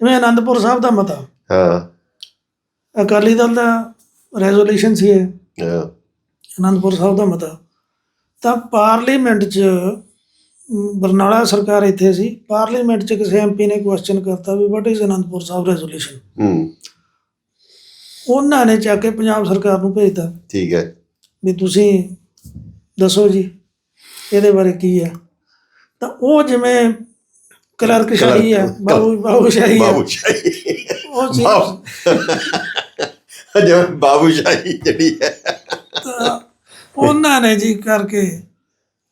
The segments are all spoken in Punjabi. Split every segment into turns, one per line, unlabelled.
ਜਿਵੇਂ ਆਨੰਦਪੁਰ ਸਾਹਿਬ ਦਾ ਮਤਾ।
ਹਾਂ।
ਅਕਾਲੀ ਦਲ ਦਾ ਰੈਜ਼ੋਲੂਸ਼ਨ ਸੀ ਇਹ।
ਹਾਂ,
ਆਨੰਦਪੁਰ ਸਾਹਿਬ ਦਾ ਮਤਾ। ਤਾਂ ਪਾਰਲੀਮੈਂਟ 'ਚ ਅਮ, ਬਰਨਾਲਾ ਸਰਕਾਰ ਇੱਥੇ ਸੀ। ਪਾਰਲੀਮੈਂਟ 'ਚ ਕਿਸੇ ਐਮਪੀ ਨੇ ਕੁਐਸਚਨ ਕਰਤਾ ਵੀ what is Anandpur Sahib resolution
ਹੂੰ।
ਉਹਨਾਂ ਨੇ ਚੱਕ ਕੇ ਪੰਜਾਬ ਸਰਕਾਰ ਨੂੰ ਭੇਜਤਾ।
ਠੀਕ ਹੈ।
ਵੀ ਤੁਸੀਂ ਦੱਸੋ ਜੀ ਇਹਦੇ ਬਾਰੇ ਕੀ ਹੈ? ਤਾਂ ਉਹ ਜਿਵੇਂ ਕਲਰਕ ਸ਼ਾਹੀ ਹੈ ਬਾਬੂ ਬਾਬੂ ਸ਼ਾਹੀ ਹੈ
ਬਾਬੂ ਸ਼ਾਹੀ।
ਉਹ ਚੀਜ਼
ਜਿਵੇਂ ਬਾਬੂ ਸ਼ਾਹੀ ਜਿਹੜੀ ਹੈ।
ਉਹਨਾਂ ਨੇ ਜੀ ਕਰਕੇ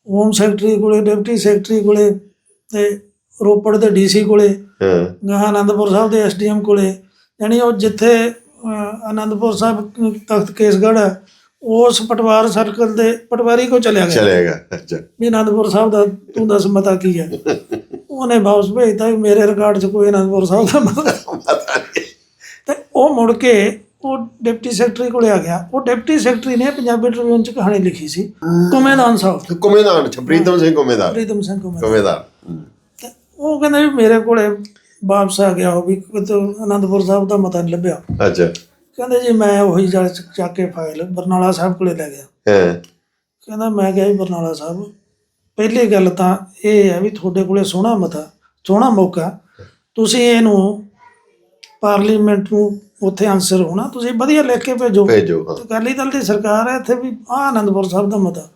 ਹੋਮ ਸੈਕਟਰੀ ਕੋਲੇ ਡਿਪਟੀ ਸੈਕਟਰੀ ਕੋਲੇ ਤੇ ਰੋਪੜ ਦੇ ਡੀਸੀ ਕੋਲੇ
ਹਾਂ।
ਗਾਹਾਂ ਆਨੰਦਪੁਰ ਸਾਹਿਬ ਦੇ ਐਸਡੀਐਮ ਕੋਲੇ ਯਾਨੀ ਉਹ ਜਿੱਥੇ ਆਨੰਦਪੁਰ ਸਾਹਿਬ ਤਖਤ ਕੇਸਗੜ੍ਹ ਹੈ ਉਸ ਪਟਵਾਰ ਸਰਕਲ ਦੇ ਪਟਵਾਰੀ ਕੋ ਚਲਿਆ ਗਿਆ।
ਚਲੇਗਾ ਅੱਛਾ।
ਵੀ ਆਨੰਦਪੁਰ ਸਾਹਿਬ ਦਾ ਤੂੰ ਦੱਸ ਮਤਾ ਕੀ ਹੈ ਉਹਨੇ ਵਾਪਸ ਭੇਜਤਾ ਵੀ ਮੇਰੇ ਰਿਕਾਰਡ 'ਚ ਕੋਈ ਆਨੰਦਪੁਰ ਸਾਹਿਬ ਦਾ ਮਤਾ
ਨਹੀਂ
ਤੇ ਉਹ ਮੁੜ ਕੇ ਉਹ ਡਿਪਟੀ ਸੈਕਟਰੀ ਕੋਲੇ ਆ ਗਿਆ। ਉਹ ਡਿਪਟੀ ਸੈਕਟਰੀ ਨੇ ਪੰਜਾਬੀ ਟ੍ਰਿਬਿਊਨ 'ਚ ਕਹਾਣੀ ਲਿਖੀ ਸੀ। ਕੁਮੇਦਾਨ ਸਾਹਿਬ
ਕੁਮੇਦਾਨ ਪ੍ਰੀਤਮ ਸਿੰਘ ਕੁਮੇਦਾਰ।
ਪ੍ਰੀਤਮ ਸਿੰਘ ਕੁਮੇਦਾਨ
ਕੁਮੇਦਾਰ
ਤੇ ਉਹ ਕਹਿੰਦਾ ਵੀ ਮੇਰੇ ਕੋਲੇ ਵਾਪਸ ਆ ਗਿਆ ਉਹ ਵੀ ਕਿਤੇ ਆਨੰਦਪੁਰ ਸਾਹਿਬ ਦਾ ਮਤਾ ਨਹੀਂ ਲੱਭਿਆ।
ਅੱਛਾ।
ਕਹਿੰਦੇ ਜੀ ਮੈਂ ਉਹੀ ਜਾ ਚੱਕ ਕੇ ਫਾਈਲ ਬਰਨਾਲਾ ਸਾਹਿਬ ਕੋਲੇ ਲੈ ਗਿਆ।
ਹਾਂ।
ਕਹਿੰਦਾ ਮੈਂ ਵੀ ਬਰਨਾਲਾ ਸਾਹਿਬ ਪਹਿਲੀ ਗੱਲ ਤਾਂ ਇਹ ਹੈ ਵੀ ਤੁਹਾਡੇ ਕੋਲੇ ਸੋਹਣਾ ਮਤਾ ਸੋਹਣਾ ਮੌਕਾ। ਤੁਸੀਂ ਇਹਨੂੰ ਪਾਰਲੀਮੈਂਟ ਨੂੰ ਉੱਥੇ ਆਨਸਰ ਹੋਣਾ ਤੁਸੀਂ ਵਧੀਆ ਲਿਖ ਕੇ ਭੇਜੋ।
ਭੇਜੋ
ਅਕਾਲੀ ਦਲ ਦੀ ਸਰਕਾਰ ਹੈ ਇੱਥੇ ਵੀ ਆ ਆਨੰਦਪੁਰ ਸਾਹਿਬ ਦਾ ਮਤਾ।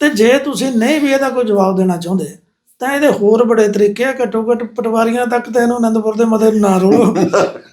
ਤੇ ਜੇ ਤੁਸੀਂ ਨਹੀਂ ਵੀ ਇਹਦਾ ਕੋਈ ਜਵਾਬ ਦੇਣਾ ਚਾਹੁੰਦੇ ਤਾਂ ਇਹਦੇ ਹੋਰ ਬੜੇ ਤਰੀਕੇ ਆ ਘੱਟੋ ਘੱਟ ਪਟਵਾਰੀਆਂ ਤੱਕ ਤਾਂ ਇਹਨੂੰ ਆਨੰਦਪੁਰ ਦੇ ਮਤੇ ਨਾ ਰੋਲੋ।